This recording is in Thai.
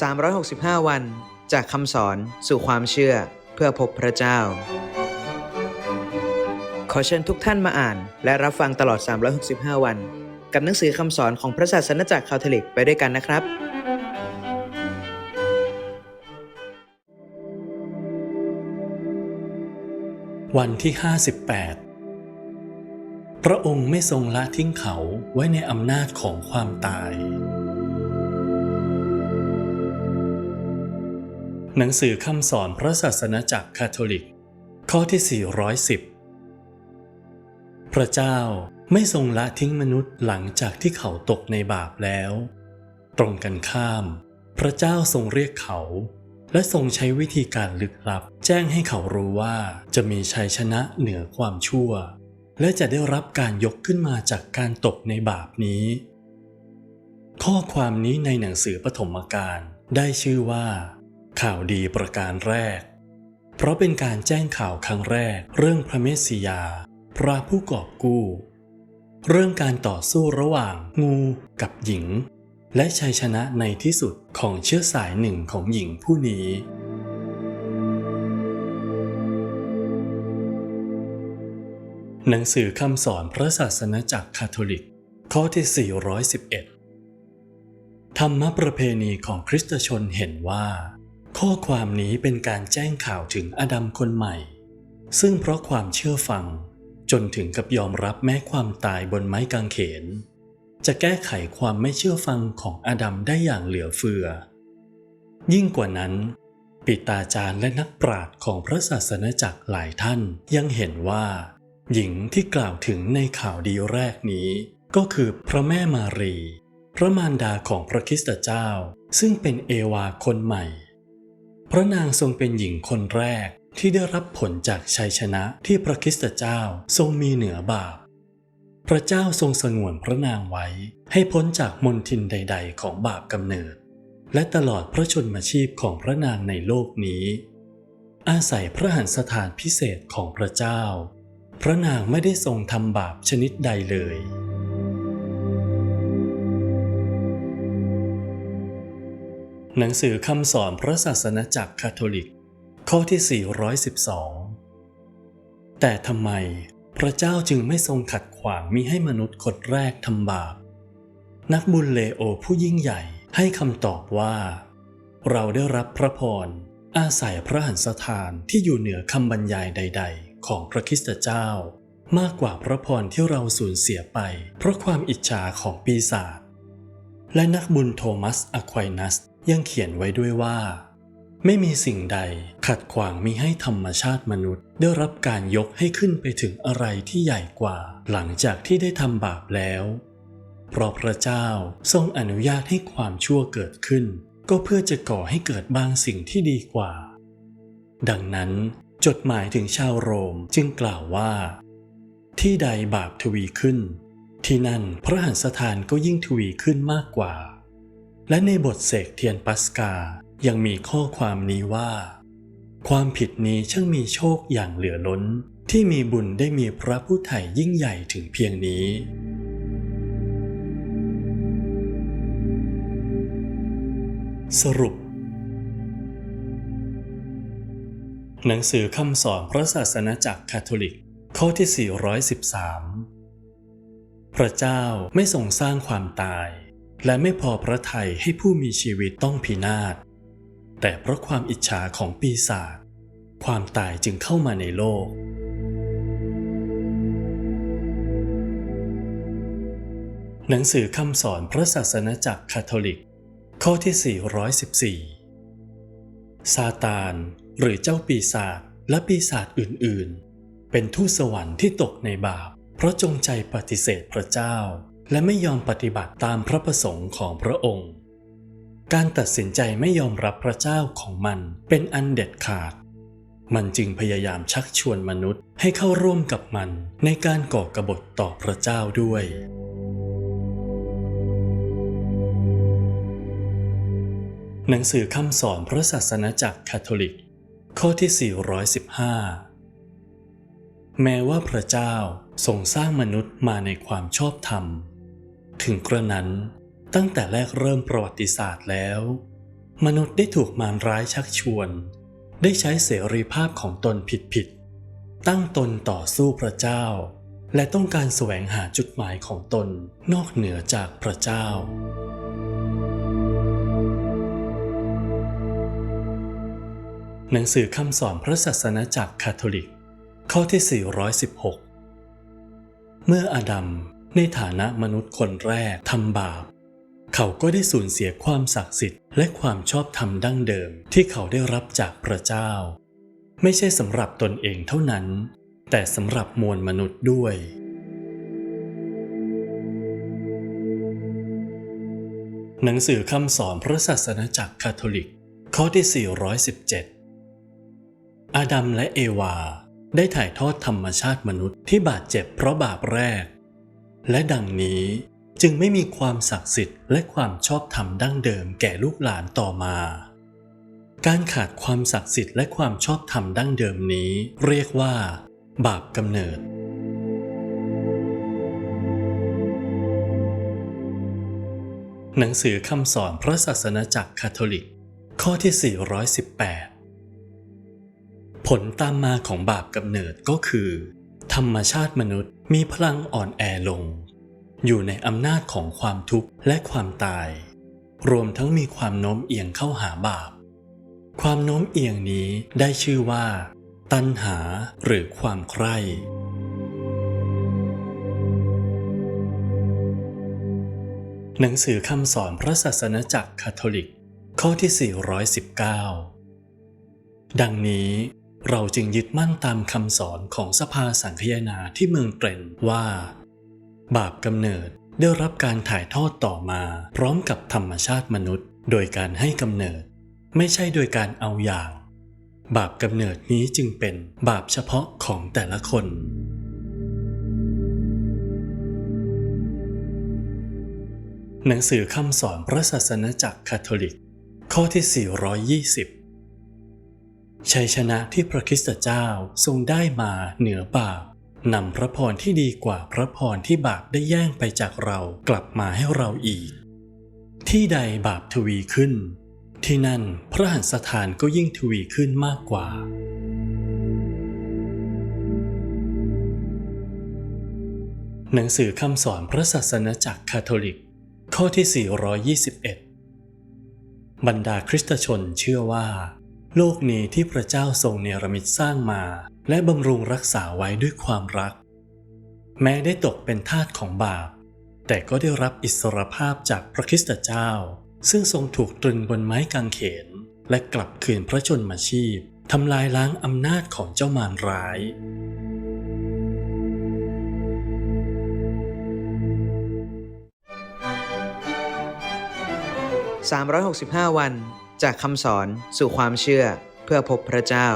365 วัน จากคำสอนสู่ความเชื่อเพื่อพบพระเจ้า ขอเชิญทุกท่านมาอ่าน และรับฟังตลอด 365 วัน กับหนังสือคำสอนของพระศาสนจักรคาทอลิกไปด้วยกันนะครับ วันที่ 58 พระองค์ไม่ทรงละทิ้งเขาไว้ในอำนาจของความตาย หนังสือคำสอนพระศาสนาจักรคาทอลิก ข้อที่ 410 พระเจ้าไม่ทรงละทิ้งมนุษย์หลังจากที่เขาตกในบาปแล้ว ตรงกันข้าม พระเจ้าทรงเรียกเขา และทรงใช้วิธีการลึกลับ แจ้งให้เขารู้ว่าจะมีชัยชนะเหนือความชั่ว และจะได้รับการยกขึ้นมาจากการตกในบาปนี้ ข้อความนี้ในหนังสือปฐมกาลได้ชื่อว่า ข่าวดีประการแรก เพราะเป็นการแจ้งข่าวครั้งแรกเรื่องพระเมสสิยา พระผู้กอบกู้ เรื่องการต่อสู้ระหว่างงูกับหญิง และชัยชนะในที่สุดของเชื้อสายหนึ่งของหญิงผู้นี้หนังสือคำสอนพระศาสนาจักรคาทอลิก ข้อที่ 411 ธรรมประเพณีของคริสตชนเห็นว่า ข้อความนี้เป็นการแจ้งข่าวถึงอดัมคนใหม่ ซึ่งเพราะความเชื่อฟัง จนถึงกับยอมรับแม้ความตายบนไม้กางเขน จะแก้ไขความไม่เชื่อฟังของอดัมได้อย่างเหลือเฟือ ยิ่งกว่านั้น ปิตาจารย์และนักปราชญ์ของพระศาสนาจักรหลายท่านยังเห็นว่า หญิงที่กล่าวถึงในข่าวดีแรกนี้ ก็คือพระแม่มารี พระมารดาของพระคริสตเจ้า ซึ่งเป็นเอวาคนใหม่ พระนางทรงเป็นหญิงคนแรกที่ได้รับผลจากชัยชนะที่พระคริสตเจ้าทรงมีเหนือบาป พระเจ้าทรงสงวนพระนางไว้ให้พ้นจากมนทินใด ๆ ของบาปกำเนิด และตลอดพระชนมชีพของพระนางในโลกนี้ อาศัยพระหันสถานพิเศษของพระเจ้า พระนางไม่ได้ทรงทำบาปชนิดใดเลย หนังสือคำสอนพระศาสนาจักรคาทอลิก ข้อที่ 412 แต่ทำไมพระเจ้าจึงไม่ทรงขัดขวางมิให้มนุษย์คนแรกทำบาป นักบุญเลโอผู้ยิ่งใหญ่ให้คำตอบว่า เราได้รับพระพรอาศัยพระหันสถานที่อยู่เหนือคำบรรยายใด ๆ ของพระคริสตเจ้า มากกว่าพระพรที่เราสูญเสียไป เพราะความอิจฉาของปีศาจและนักบุญโทมัสอควายนัส ยังเขียนไว้ด้วยว่า ไม่มีสิ่งใดขัดขวางมิให้ธรรมชาติมนุษย์ ได้รับการยกให้ขึ้นไปถึงอะไรที่ใหญ่กว่า หลังจากที่ได้ทำบาปแล้ว เพราะพระเจ้าทรงอนุญาตให้ความชั่วเกิดขึ้น ก็เพื่อจะก่อให้เกิดบางสิ่งที่ดีกว่า ดังนั้น จดหมายถึงชาวโรมจึงกล่าวว่า ที่ใดบาปทวีขึ้นที่นั่นพระหันสถานก็ยิ่งทวีขึ้นมากกว่า และในบทเสกเทียนปัสกา ยังมีข้อความนี้ว่า ความผิดนี้ช่างมีโชคอย่างเหลือล้น ที่มีบุญได้มีพระผู้ไถ่ยิ่งใหญ่ถึงเพียงนี้ สรุป หนังสือคำสอนพระศาสนาจักรคาทอลิก ข้อที่ 413 พระเจ้าไม่ทรงสร้างความตาย และไม่พอพระทัยให้ผู้มีชีวิตต้องพินาศ แต่เพราะความอิจฉาของปีศาจความตายจึงเข้ามาในโลก หนังสือคำสอนพระศาสนาจักรคาทอลิก ข้อที่ 414 ซาตานหรือเจ้าปีศาจและปีศาจอื่น ๆ เป็นทูตสวรรค์ที่ตกในบาป เพราะจงใจปฏิเสธพระเจ้า และไม่ยอมปฏิบัติตามพระประสงค์ของพระองค์ การตัดสินใจไม่ยอมรับพระเจ้าของมันเป็นอันเด็ดขาด มันจึงพยายามชักชวนมนุษย์ให้เข้าร่วมกับมันในการก่อกบฏต่อพระเจ้าด้วย หนังสือคำสอนพระศาสนาจักรคาทอลิก ข้อที่ 415แม้ว่าพระเจ้าทรงสร้างมนุษย์มาในความชอบธรรม ถึงกระนั้น ตั้งแต่แรกเริ่มประวัติศาสตร์แล้ว มนุษย์ได้ถูกมารร้ายชักชวน ได้ใช้เสรีภาพของตนผิดๆตั้งตนต่อสู้พระเจ้า และต้องการแสวงหาจุดหมายของตนนอกเหนือจากพระเจ้าหนังสือคำสอนพระศาสนาจักรคาทอลิก ข้อที่ 416 เมื่ออาดัม ในฐานะมนุษย์คนแรกทำบาป เขาก็ได้สูญเสียความศักดิ์สิทธิ์และความชอบธรรมดั้งเดิมที่เขาได้รับจากพระเจ้า ไม่ใช่สำหรับตนเองเท่านั้น แต่สำหรับมวลมนุษย์ด้วย หนังสือคำสอนพระศาสนาจักรคาทอลิก ข้อที่ 417 อาดัมและเอวาได้ถ่ายทอดธรรมชาติมนุษย์ที่บาดเจ็บเพราะบาปแรก และดังนี้จึงไม่มีความศักดิ์สิทธิ์และความชอบธรรมดั้งเดิมแก่ลูกหลานต่อมา การขาดความศักดิ์สิทธิ์และความชอบธรรมดั้งเดิมนี้ เรียกว่า บาปกำเนิด หนังสือคำสอนพระศาสนาจักรคาทอลิก ข้อที่ 418 ผลตามมาของบาปกำเนิดก็คือ ธรรมชาติมนุษย์มีพลังอ่อนแอลง อยู่ในอำนาจของความทุกข์และความตาย รวมทั้งมีความโน้มเอียงเข้าหาบาป ความโน้มเอียงนี้ได้ชื่อว่า ตัณหาหรือความใคร่หนังสือคำสอนพระศาสนาจักรคาทอลิก ข้อที่ 419 ดังนี้ เราจึงยึดมั่นตามคำสอนของสภาสังคยนาที่เมืองเตรนว่า บาปกำเนิดได้รับการถ่ายทอดต่อมาพร้อมกับธรรมชาติมนุษย์ โดยการให้กำเนิด ไม่ใช่โดยการเอาอย่าง บาปกำเนิดนี้จึงเป็นบาปเฉพาะของแต่ละคนหนังสือคำสอนพระศาสนาจักรคาทอลิก ข้อที่ 420 ชัยชนะที่พระคริสตเจ้าทรงได้มาเหนือบาปนำพระพรที่ดีกว่าพระพรที่บาปได้แย่งไปจากเรากลับมาให้เราอีก ที่ใดบาปทวีขึ้น ที่นั่นพระหันสถานก็ยิ่งทวีขึ้นมากกว่า หนังสือคำสอนพระศาสนาจักรคาทอลิก ข้อที่ 421 บรรดาคริสตชนเชื่อว่า โลกนี้ที่พระเจ้าทรงเนรมิตสร้างมา และบำรุงรักษาไว้ด้วยความรัก แม้ได้ตกเป็นทาสของบาป แต่ก็ได้รับอิสรภาพจากพระคริสตเจ้า ซึ่งทรงถูกตรึงบนไม้กางเขน และกลับคืนพระชนมาชีพทำลายล้างอำนาจของเจ้ามารร้าย 365 วัน จากคำสอนสู่ความเชื่อเพื่อพบพระเจ้า